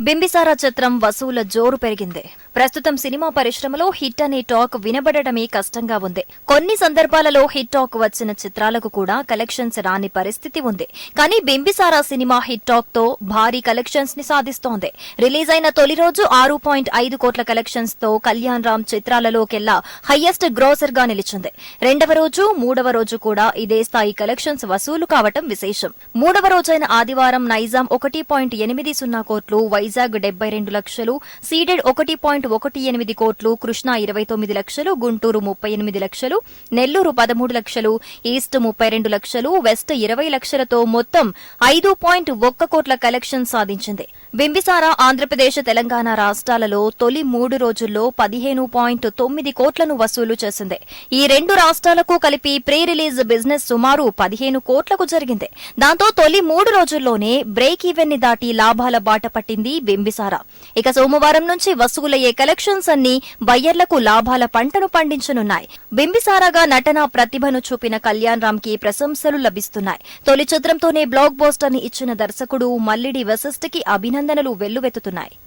బింబిసారా చిత్రం వసూల జోరు పెరిగింది. ప్రస్తుతం సినిమా పరిశ్రమలో హిట్ అనే టాక్ వినబడటమే కష్టంగా ఉంది. కొన్ని సందర్భాలలో హిట్ టాక్ వచ్చిన చిత్రాలకు కూడా కలెక్షన్స్ రాని పరిస్థితి ఉంది. కానీ బింబిసారా సినిమా హిట్ టాక్తో భారీ కలెక్షన్స్ని సాధిస్తోంది. రిలీజ్ అయిన తొలి రోజు ఆరు పాయింట్ ఐదు కోట్ల కలెక్షన్స్తో కళ్యాణ్ రామ్ చిత్రాలలోకెల్లా హయ్యెస్ట్ గ్రోసర్గా నిలిచింది. రెండవ రోజు మూడవ రోజు కూడా ఇదే స్థాయి కలెక్షన్స్ వసూలు కావటం విశేషం. మూడవ రోజైన ఆదివారం నైజాం ఒకటి పాయింట్ ఎనిమిది సున్నా కోట్లు వైజాగ్ డెబ్బై రెండు లక్షలు సీడెడ్ ఒకటి పాయింట్ ఒకటి ఎనిమిది కోట్లు కృష్ణా ఇరవై తొమ్మిది లక్షలు గుంటూరు ముప్పై ఎనిమిది లక్షలు నెల్లూరు పదమూడు లక్షలు ఈస్ట్ ముప్పై రెండు లక్షలు వెస్ట్ ఇరవై లక్షలతో మొత్తం ఐదు పాయింట్ ఒక్క కోట్ల కలెక్షన్ సాధించింది. బింబిసార ఆంధ్రప్రదేశ్ తెలంగాణ రాష్ట్రాలలో తొలి మూడు రోజుల్లో పదిహేను పాయింట్ తొమ్మిది కోట్లను వసూలు చేసింది. ఈ రెండు రాష్ట్రాలకు కలిపి ప్రీ రిలీజ్ బిజినెస్ సుమారు పదిహేను కోట్లకు జరిగింది. దాంతో తొలి మూడు రోజుల్లోనే బ్రేక్ ఈవెన్ని దాటి లాభాల బాట పట్టింది బింబిసార. ఇక సోమవారం నుంచి వసూలయ్యే కలెక్షన్స్ అన్ని బయ్యర్లకు లాభాల పంటను పండించనున్నాయి. బింబిసారాగా నటన ప్రతిభను చూపిన కళ్యాణ్ రామ్కి ప్రశంసలు లభిస్తున్నాయి. తొలి చిత్రంతోనే బ్లాక్ బోస్టర్ని ఇచ్చిన దర్శకుడు మల్లిడి వశిష్ఠకి అభినందనలు వెల్లువెత్తుతున్నాయి.